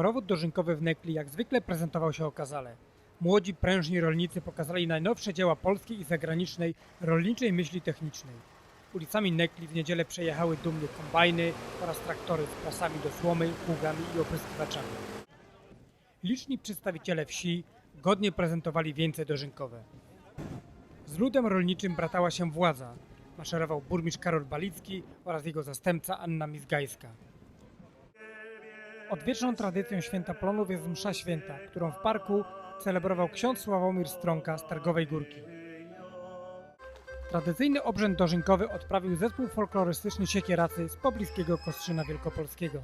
Chorovód dożynkowy w Nekli jak zwykle prezentował się okazale. Młodzi, prężni rolnicy pokazali najnowsze dzieła polskiej i zagranicznej rolniczej myśli technicznej. Ulicami Nekli w niedzielę przejechały dumnie kombajny oraz traktory z prasami do słomy, pługami i opryskiwaczami. Liczni przedstawiciele wsi godnie prezentowali wieńce dożynkowe. Z ludem rolniczym bratała się władza. Maszerował burmistrz Karol Balicki oraz jego zastępca Anna Mizgajska. Odwieczną tradycją święta plonów jest msza święta, którą w parku celebrował ksiądz Sławomir Stronka z Targowej Górki. Tradycyjny obrzęd dożynkowy odprawił zespół folklorystyczny Siekieracy z pobliskiego Kostrzyna Wielkopolskiego.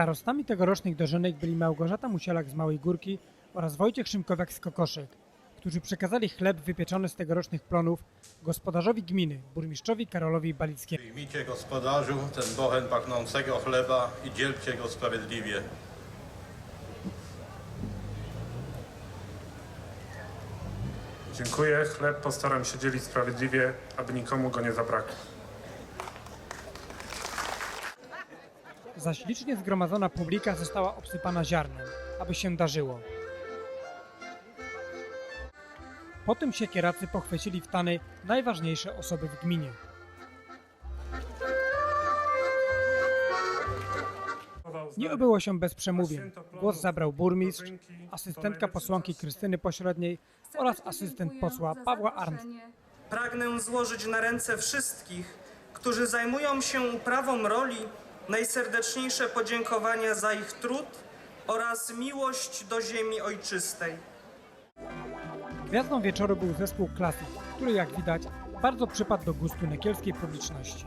Starostami tegorocznych dożynek byli Małgorzata Musielak z Małej Górki oraz Wojciech Szymkowiak z Kokoszek, którzy przekazali chleb wypieczony z tegorocznych plonów gospodarzowi gminy, burmistrzowi Karolowi Balickiemu. Przyjmijcie gospodarzu ten bochen pachnącego chleba i dzielcie go sprawiedliwie. Dziękuję. Chleb postaram się dzielić sprawiedliwie, aby nikomu go nie zabrakło. Zaś licznie zgromadzona publika została obsypana ziarnem, aby się darzyło. Potem siekieracy pochwycili w tany najważniejsze osoby w gminie. Nie obyło się bez przemówień. Głos zabrał burmistrz, asystentka posłanki Krystyny Pośredniej oraz asystent posła Pawła Arndt. Pragnę złożyć na ręce wszystkich, którzy zajmują się uprawą roli, najserdeczniejsze podziękowania za ich trud oraz miłość do ziemi ojczystej. Gwiazdą wieczoru był zespół klasyk, który jak widać bardzo przypadł do gustu nekielskiej publiczności.